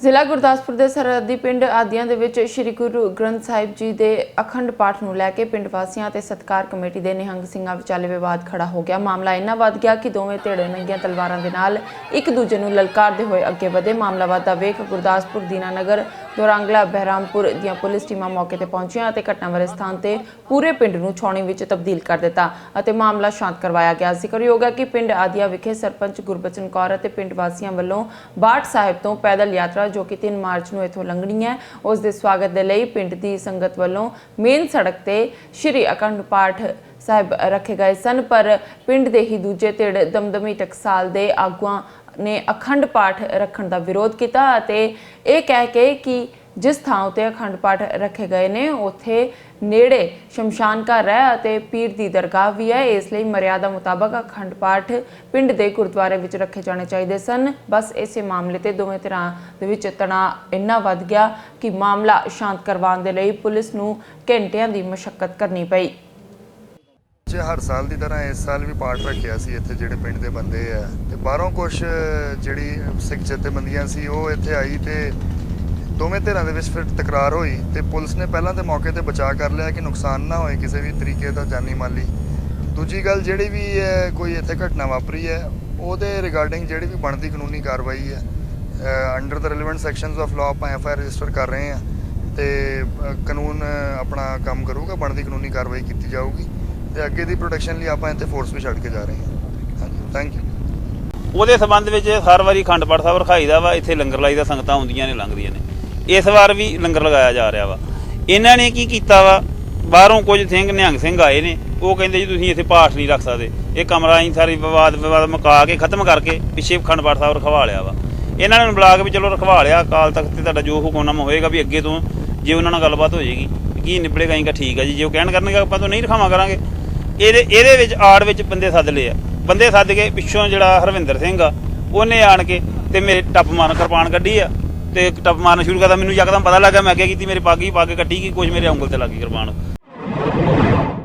ਜ਼ਿਲ੍ਹਾ ਗੁਰਦਾਸਪੁਰ ਦੇ ਸਰਹੱਦੀ ਪਿੰਡ ਆਦੀਆਂ ਦੇ ਵਿੱਚ ਸ੍ਰੀ ਗੁਰੂ ਗ੍ਰੰਥ ਸਾਹਿਬ ਜੀ ਦੇ ਅਖੰਡ ਪਾਠ ਨੂੰ ਲੈ ਕੇ ਪਿੰਡ ਵਾਸੀਆਂ ਅਤੇ ਸਤਕਾਰ ਕਮੇਟੀ ਦੇ ਨਿਹੰਗ ਸਿੰਘਾਂ ਵਿਚਾਲੇ ਵਿਵਾਦ ਖੜਾ ਹੋ ਗਿਆ। ਮਾਮਲਾ ਇੰਨਾ ਵੱਧ ਗਿਆ ਕਿ ਦੋਵੇਂ ਧਿਰੇ ਨੰਗੀਆਂ ਤਲਵਾਰਾਂ ਦੇ ਨਾਲ ਇੱਕ ਦੂਜੇ ਨੂੰ ਲਲਕਾਰਦੇ ਹੋਏ ਅੱਗੇ ਵਧੇ। ਮਾਮਲਾ ਵਾਧਾ ਵੇਖ ਗੁਰਦਾਸਪੁਰ ਦੀਨਾਨਗਰ ਦੋਰਾਂਗਲਾ ਬਹਿਰਾਮਪੁਰ ਦੀਆਂ ਪੁਲਿਸ ਟੀਮਾਂ ਮੌਕੇ ਤੇ ਪਹੁੰਚੀਆਂ ਅਤੇ ਘਟਨਾ ਵਾਲੇ ਸਥਾਨ ਤੇ ਪੂਰੇ ਪਿੰਡ ਨੂੰ ਛਾਉਣੀ ਵਿੱਚ ਤਬਦੀਲ ਕਰ ਦਿੱਤਾ ਅਤੇ ਮਾਮਲਾ ਸ਼ਾਂਤ ਕਰਵਾਇਆ ਗਿਆ। ਜ਼ਿਕਰਯੋਗ ਹੈ ਕਿ ਪਿੰਡ ਆਦੀਆਂ ਵਿਖੇ ਸਰਪੰਚ ਗੁਰਬਚਨ ਕੌਰ ਅਤੇ ਪਿੰਡ ਵਾਸੀਆਂ ਵੱਲੋਂ ਬਾਟ ਸਾਹਿਬ ਤੋਂ ਪੈਦਲ ਯਾਤਰਾ ਜੋ ਕਿ 3 ਮਾਰਚ ਨੂੰ ਇੱਥੋਂ ਲੰਘਣੀ ਹੈ, ਉਸ ਦੇ ਸਵਾਗਤ ਦੇ ਲਈ ਪਿੰਡ ਦੀ ਸੰਗਤ ਵੱਲੋਂ ਮੇਨ ਸੜਕ ਤੇ ਸ਼੍ਰੀ ਅਖੰਡ ਪਾਠ ਸਾਹਿਬ ਰੱਖੇ ਗਏ ਸਨ, ਪਰ ਪਿੰਡ ਦੇ ਹੀ ਦੂਜੇ ਧਿਰ ਦਮਦਮੀ ਟਕਸਾਲ ਦੇ ਆਗੂਆਂ ਨੇ ਅਖੰਡ ਪਾਠ ਰੱਖਣ ਦਾ ਵਿਰੋਧ ਕੀਤਾ ਅਤੇ ਇਹ ਕਹਿ ਕੇ ਕਿ ਜਿਸ ਥਾਂ ਉਤੇ ਅਖੰਡ ਪਾਠ ਰੱਖੇ ਗਏ ਨੇ, ਉੱਥੇ ਨੇੜੇ ਸ਼ਮਸ਼ਾਨ ਘਰ ਹੈ ਅਤੇ ਪੀਰ ਦੀ ਦਰਗਾਹ ਵੀ ਹੈ। ਇਸ ਲਈ ਮਰਿਆਦਾ ਮੁਤਾਬਕ ਅਖੰਡ ਪਾਠ ਪਿੰਡ ਦੇ ਗੁਰਦੁਆਰੇ ਵਿੱਚ ਰੱਖੇ ਜਾਣੇ ਚਾਹੀਦੇ ਸਨ। ਬਸ ਇਸੇ ਮਾਮਲੇ ਤੇ ਦੋਵੇਂ ਧਿਰਾਂ ਦੇ ਵਿੱਚ ਤਣਾਅ ਇੰਨਾ ਵੱਧ ਗਿਆ ਕਿ ਮਾਮਲਾ ਸ਼ਾਂਤ ਕਰਵਾਉਣ ਦੇ ਲਈ ਪੁਲਿਸ ਨੂੰ ਘੰਟਿਆਂ ਦੀ ਮਸ਼ੱਕਤ ਕਰਨੀ ਪਈ। ਜੇ ਹਰ ਸਾਲ ਦੀ ਤਰ੍ਹਾਂ ਇਸ ਸਾਲ ਵੀ ਪਾਠ ਰੱਖਿਆ ਸੀ ਇੱਥੇ ਜਿਹੜੇ ਪਿੰਡ ਦੇ ਬੰਦੇ ਆ। ਤੇ ਬਾਹਰੋਂ ਕੁਝ ਜਿਹੜੀ ਸਿੱਖ ਜਥੇਬੰਦੀਆਂ ਸੀ, ਉਹ ਇੱਥੇ ਆਈ ਤੇ ਦੋਵੇਂ ਧਿਰਾਂ ਦੇ ਵਿੱਚ ਫਿਰ ਤਕਰਾਰ ਹੋਈ ਤੇ ਪੁਲਿਸ ਨੇ ਪਹਿਲਾਂ ਤੇ ਮੌਕੇ ਤੇ ਬਚਾਅ ਕਰ ਲਿਆ ਕਿ ਨੁਕਸਾਨ ਨਾ ਹੋਏ ਕਿਸੇ ਵੀ ਤਰੀਕੇ ਦਾ ਜਾਨੀ ਮਾਲੀ। ਦੂਜੀ ਗੱਲ ਜਿਹੜੀ ਵੀ ਹੈ ਕੋਈ ਇੱਥੇ ਘਟਨਾ ਵਾਪਰੀ ਹੈ, ਉਹਦੇ ਰਿਗਾਰਡਿੰਗ ਜਿਹੜੀ ਵੀ ਬਣਦੀ ਕਾਨੂੰਨੀ ਕਾਰਵਾਈ ਹੈ ਅੰਡਰ ਦਾ ਰਿਲੇਵੈਂਟ ਸੈਕਸ਼ਨਸ ਆਫ ਲਾਅ ਆਪਾਂ ਐਫ ਆਈ ਆਰ ਰਜਿਸਟਰ ਕਰ ਰਹੇ ਹਾਂ ਤੇ ਕਾਨੂੰਨ ਆਪਣਾ ਕੰਮ ਕਰੂਗਾ, ਬਣਦੀ ਕਾਨੂੰਨੀ ਕਾਰਵਾਈ ਕੀਤੀ ਜਾਊਗੀ। ਤੇ ਅੱਗੇ ਦੀ ਪ੍ਰੋਟੈਕਸ਼ਨ ਲਈ ਆਪਾਂ ਇੱਥੇ ਫੋਰਸ ਵੀ ਛੱਡ ਕੇ ਜਾ ਰਹੇ ਹਾਂ। ਹਾਂਜੀ ਥੈਂਕ ਯੂ ਉਹਦੇ ਸਬੰਧ ਵਿੱਚ ਹਰ ਵਾਰੀ ਅਖੰਡ ਪਾਠ ਸਾਹਿਬ ਰਖਾਈ ਦਾ ਵਾ, ਇੱਥੇ ਲੰਗਰ ਲਾਈ ਦਾ ਸੰਗਤਾਂ ਆਉਂਦੀਆਂ ਨੇ, ਲੰਘਦੀਆਂ ਨੇ। ਇਸ ਵਾਰ ਵੀ ਲੰਗਰ ਲਗਾਇਆ ਜਾ ਰਿਹਾ ਵਾ। ਇਹਨਾਂ ਨੇ ਕੀ ਕੀਤਾ ਵਾ? ਬਾਹਰੋਂ ਕੁਝ ਸਿੰਘ, ਨਿਹੰਗ ਸਿੰਘ ਆਏ ਨੇ। ਉਹ ਕਹਿੰਦੇ ਜੀ, ਤੁਸੀਂ ਇੱਥੇ ਪਾਠ ਨਹੀਂ ਰੱਖ ਸਕਦੇ। ਇਹ ਕਮਰਾ ਹੀ ਸਾਰੀ ਵਿਵਾਦ ਵਿਵਾਦ ਮੁਕਾ ਕੇ ਖਤਮ ਕਰਕੇ ਪਿੱਛੇ ਅਖੰਡ ਪਾਠ ਸਾਹਿਬ ਰਖਵਾ ਲਿਆ ਵਾ। ਇਹਨਾਂ ਨੇ ਬੁਲਾ ਕੇ ਵੀ ਚਲੋ ਰਖਵਾ ਲਿਆ। ਅਕਾਲ ਤਖਤ ਤੇ ਤੁਹਾਡਾ ਜੋ ਹੁਕਮਨਾਮਾ ਹੋਏਗਾ ਵੀ ਅੱਗੇ ਤੋਂ ਜੇ ਉਹਨਾਂ ਨਾਲ ਗੱਲਬਾਤ ਹੋ ਜਾਏਗੀ। ਕੀ ਨਿਬੜੇਗਾ ਇੰਗਾ ਠੀਕ ਆ ਜੀ। ਜੇ ਉਹ ਕਹਿਣ ਕਰਨਗੇ, ਆਪਾਂ ਤੋਂ ਨਹੀਂ ਰਖਾਵਾਂ ਕਰਾਂਗੇ। ਇਹਦੇ ਇਹਦੇ ਵਿੱਚ ਆੜ ਵਿੱਚ ਬੰਦੇ ਸੱਦ ਲਏ ਆ। ਬੰਦੇ ਸੱਦ ਕੇ ਪਿੱਛੋਂ ਜਿਹੜਾ ਹਰਵਿੰਦਰ ਸਿੰਘ ਆ, ਉਹਨੇ ਆਣ ਕੇ ਤੇ ਮੇਰੇ ਟੱਪ ਮਾਰਨ, ਕਿਰਪਾਨ ਕੱਢੀ ਆ। ਤੇ ਟੱਪ ਮਾਰਨਾ ਸ਼ੁਰੂ ਕਰਤਾ। ਮੈਨੂੰ ਯਕਦਮ ਪਤਾ ਲੱਗਾ ਮੈਂ ਅੱਗੇ ਕੀਤੀ, ਮੇਰੇ ਪੱਗ ਹੀ ਕੇ ਕੱਟੀ ਗਈ ਕੁਝ ਮੇਰੇ ਉਂਗਲ ਤੇ ਲੱਗੀ ਕਿਰਪਾਨ।